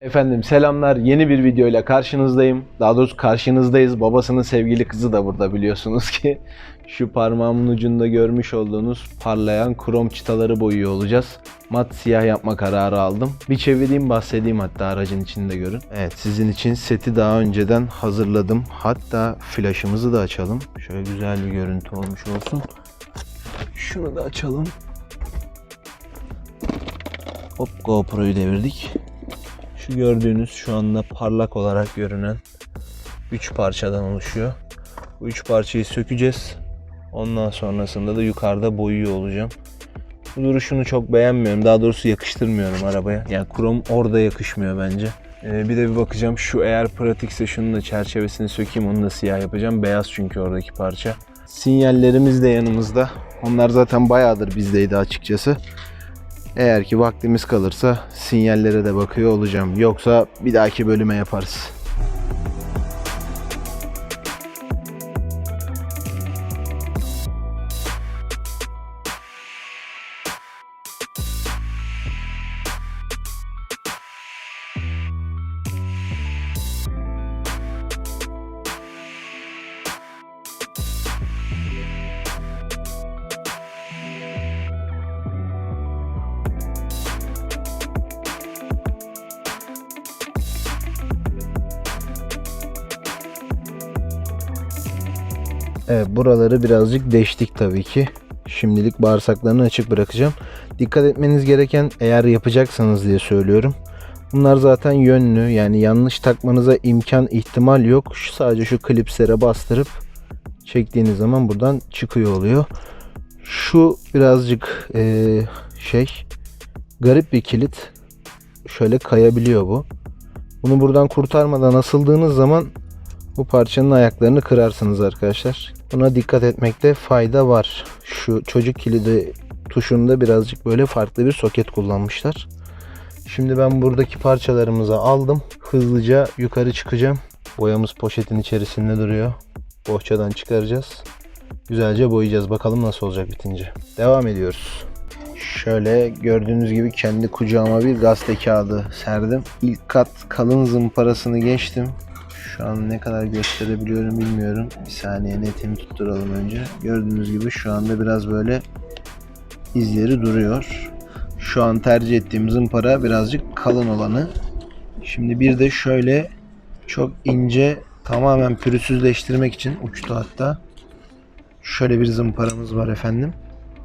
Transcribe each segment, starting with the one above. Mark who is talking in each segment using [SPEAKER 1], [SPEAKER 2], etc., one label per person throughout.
[SPEAKER 1] Efendim selamlar. Yeni bir videoyla karşınızdayım. Daha doğrusu karşınızdayız. Babasının sevgili kızı da burada biliyorsunuz ki. Şu parmağımın ucunda görmüş olduğunuz parlayan krom çıtaları boyuyor olacağız. Mat siyah yapma kararı aldım. Bir çevireyim bahsedeyim hatta aracın içinde görün. Evet sizin için seti daha önceden hazırladım. Hatta flaşımızı da açalım. Şöyle güzel bir görüntü olmuş olsun. Şunu da açalım. Hop GoPro'yu devirdik. Gördüğünüz şu anda parlak olarak görünen 3 parçadan oluşuyor. Bu 3 parçayı sökeceğiz. Ondan sonrasında da yukarıda boyuyor olacağım. Bu duruşunu çok beğenmiyorum. Daha doğrusu yakıştırmıyorum arabaya. Yani krom orada yakışmıyor bence. Ee, bir de bir bakacağım şu eğer pratikse şunun da çerçevesini sökeyim onu da siyah yapacağım. Beyaz çünkü oradaki parça. Sinyallerimiz de yanımızda. Onlar zaten bayağıdır bizdeydi açıkçası. Eğer ki vaktimiz kalırsa sinyallere de bakıyor olacağım. Yoksa bir dahaki bölüme yaparız. Evet buraları birazcık deştik tabii ki. Şimdilik bağırsaklarını açık bırakacağım. Dikkat etmeniz gereken eğer yapacaksanız diye söylüyorum. Bunlar zaten yönlü yani yanlış takmanıza imkan ihtimal yok. Şu, sadece şu klipslere bastırıp çektiğiniz zaman buradan çıkıyor oluyor. Şu birazcık eee, şey garip bir kilit. Şöyle kayabiliyor bu. Bunu buradan kurtarmadan asıldığınız zaman bu parçanın ayaklarını kırarsınız arkadaşlar. Buna dikkat etmekte fayda var. Şu çocuk kilidi tuşunda birazcık böyle farklı bir soket kullanmışlar. Şimdi ben buradaki parçalarımızı aldım. Hızlıca yukarı çıkacağım. Boyamız poşetin içerisinde duruyor. Bohçadan çıkaracağız. Güzelce boyayacağız. Bakalım nasıl olacak bitince. Devam ediyoruz. Şöyle gördüğünüz gibi kendi kucağıma bir gazete kağıdı serdim. İlk kat kalın zımparasını geçtim. Şu an ne kadar gösterebiliyorum bilmiyorum. Bir saniye netimi tutturalım önce. Gördüğünüz gibi şu anda biraz böyle izleri duruyor. Şu an tercih ettiğim zımpara birazcık kalın olanı. Şimdi bir de şöyle çok ince tamamen pürüzsüzleştirmek için uçtu hatta. Şöyle bir zımparamız var efendim.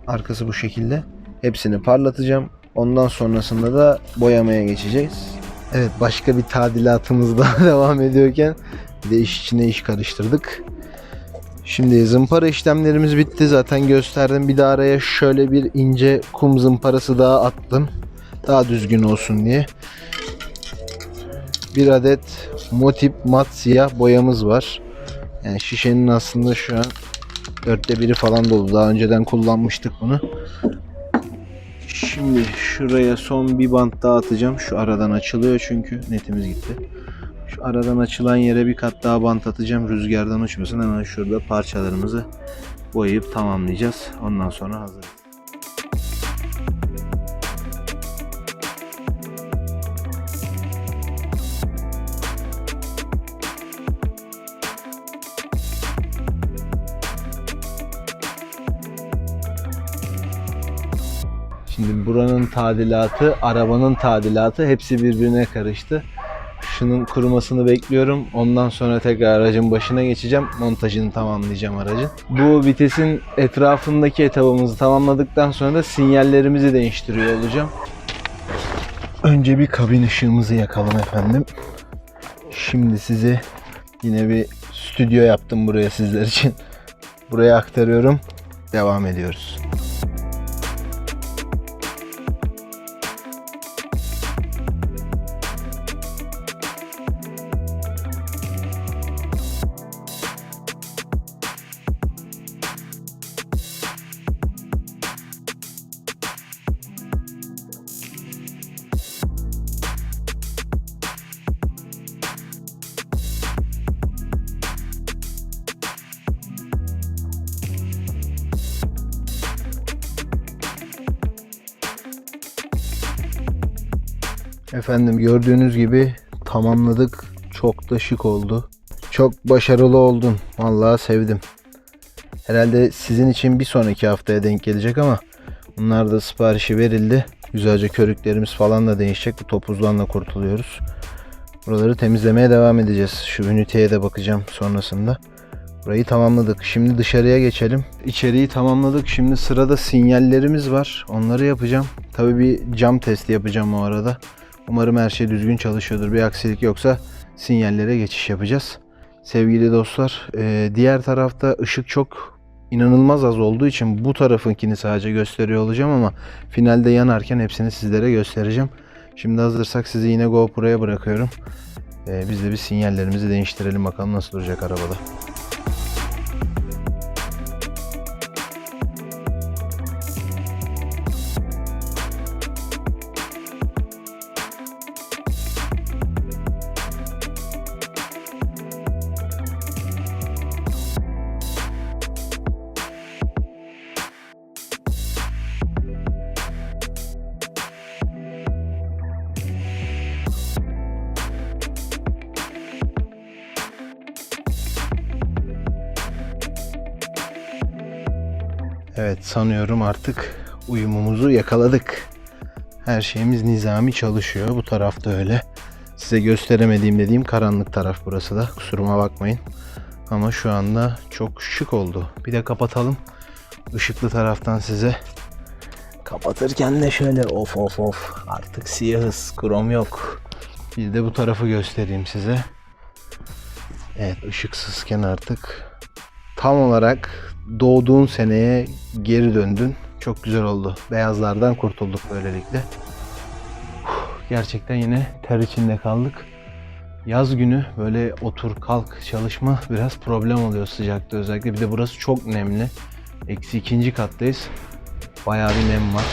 [SPEAKER 1] Arkası bu şekilde. Hepsini parlatacağım. Ondan sonrasında da boyamaya geçeceğiz. Evet başka bir tadilatımız daha devam ediyorken bir de iş içine iş karıştırdık. Şimdi zımpara işlemlerimiz bitti. Zaten gösterdim. Bir de araya şöyle bir ince kum zımparası daha attım. Daha düzgün olsun diye. Bir adet Motip mat siyah boyamız var. Yani şişenin aslında şu an dörtte biri falan dolu. Daha önceden kullanmıştık bunu. Şimdi şuraya son bir bant daha atacağım. Şu aradan açılıyor çünkü netimiz gitti. Şu aradan açılan yere bir kat daha bant atacağım. Rüzgardan uçmasın. Hemen şurada parçalarımızı boyayıp tamamlayacağız. Ondan sonra hazır. Şimdi buranın tadilatı, arabanın tadilatı hepsi birbirine karıştı. Şunun kurumasını bekliyorum. Ondan sonra tekrar aracın başına geçeceğim. Montajını tamamlayacağım aracın. Bu vitesin etrafındaki etabımızı tamamladıktan sonra da sinyallerimizi değiştiriyor olacağım. Önce bir kabin ışığımızı yakalım efendim. Şimdi sizi yine bir stüdyo yaptım buraya sizler için. Buraya aktarıyorum. Devam ediyoruz. Efendim gördüğünüz gibi tamamladık. Çok da şık oldu. Çok başarılı oldun. Vallahi sevdim. Herhalde sizin için bir sonraki haftaya denk gelecek ama bunlar da siparişi verildi. Güzelce körüklerimiz falan da değişecek. Bu topuzdan da kurtuluyoruz. Buraları temizlemeye devam edeceğiz. Şu üniteye de bakacağım sonrasında. Burayı tamamladık. Şimdi dışarıya geçelim. İçeriği tamamladık. Şimdi sırada sinyallerimiz var. Onları yapacağım. Tabii bir cam testi yapacağım o arada. Umarım her şey düzgün çalışıyordur. Bir aksilik yoksa sinyallere geçiş yapacağız. Sevgili dostlar, e, diğer tarafta ışık çok inanılmaz az olduğu için bu tarafınkini sadece gösteriyor olacağım ama finalde yanarken hepsini sizlere göstereceğim. Şimdi hazırsak sizi yine GoPro'ya bırakıyorum. E, biz de bir sinyallerimizi değiştirelim bakalım nasıl duracak arabada. Evet sanıyorum artık uyumumuzu yakaladık. Her şeyimiz nizami çalışıyor. Bu tarafta öyle. Size gösteremediğim dediğim karanlık taraf burası da. Kusuruma bakmayın. Ama şu anda çok şık oldu. Bir de kapatalım. Işıklı taraftan size kapatırken de şöyle of of of artık siyahız krom yok. Bir de bu tarafı göstereyim size. Evet ışıksızken artık tam olarak doğduğun seneye geri döndün. Çok güzel oldu. Beyazlardan kurtulduk böylelikle. Gerçekten yine ter içinde kaldık. Yaz günü böyle otur kalk çalışma biraz problem oluyor sıcakta özellikle. Bir de burası çok nemli. Eksi ikinci kattayız. Bayağı bir nem var.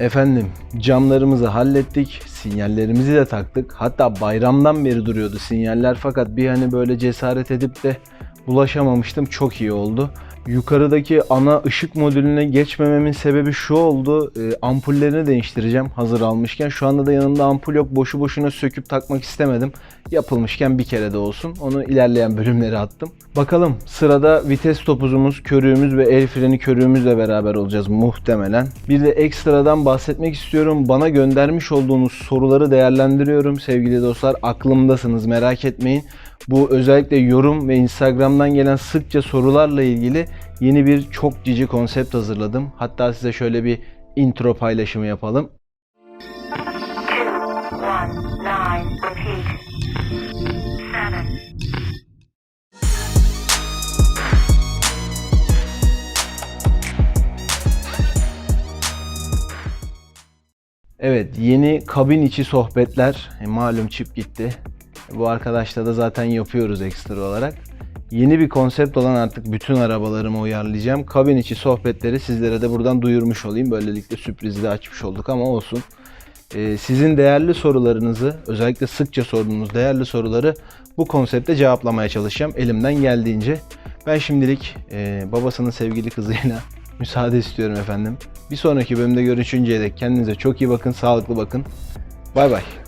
[SPEAKER 1] Efendim camlarımızı hallettik. Sinyallerimizi de taktık. Hatta bayramdan beri duruyordu sinyaller fakat bir hani böyle cesaret edip de bulaşamamıştım. Çok iyi oldu. Yukarıdaki ana ışık modülüne geçmememin sebebi şu oldu. E, ampullerini değiştireceğim hazır almışken. Şu anda da yanımda ampul yok. Boşu boşuna söküp takmak istemedim. Yapılmışken bir kere de olsun. Onu ilerleyen bölümlere attım. Bakalım sırada vites topuzumuz, körüğümüz ve el freni körüğümüzle beraber olacağız muhtemelen. Bir de ekstradan bahsetmek istiyorum. Bana göndermiş olduğunuz soruları değerlendiriyorum sevgili dostlar. Aklımdasınız merak etmeyin. Bu özellikle yorum ve Instagram'dan gelen sıkça sorularla ilgili yeni bir çok cici konsept hazırladım. Hatta size şöyle bir intro paylaşımı yapalım. Evet yeni kabin içi sohbetler. E, malum çip gitti. Bu arkadaşla da zaten yapıyoruz ekstra olarak. Yeni bir konsept olan artık bütün arabalarımı uyarlayacağım. Kabin içi sohbetleri sizlere de buradan duyurmuş olayım. Böylelikle sürprizi de açmış olduk ama olsun. Ee, sizin değerli sorularınızı, özellikle sıkça sorduğunuz değerli soruları bu konsepte cevaplamaya çalışacağım elimden geldiğince. Ben şimdilik e, babasının sevgili kızıyla müsaade istiyorum efendim. Bir sonraki bölümde görüşünceye dek kendinize çok iyi bakın, sağlıklı bakın. Bay bay.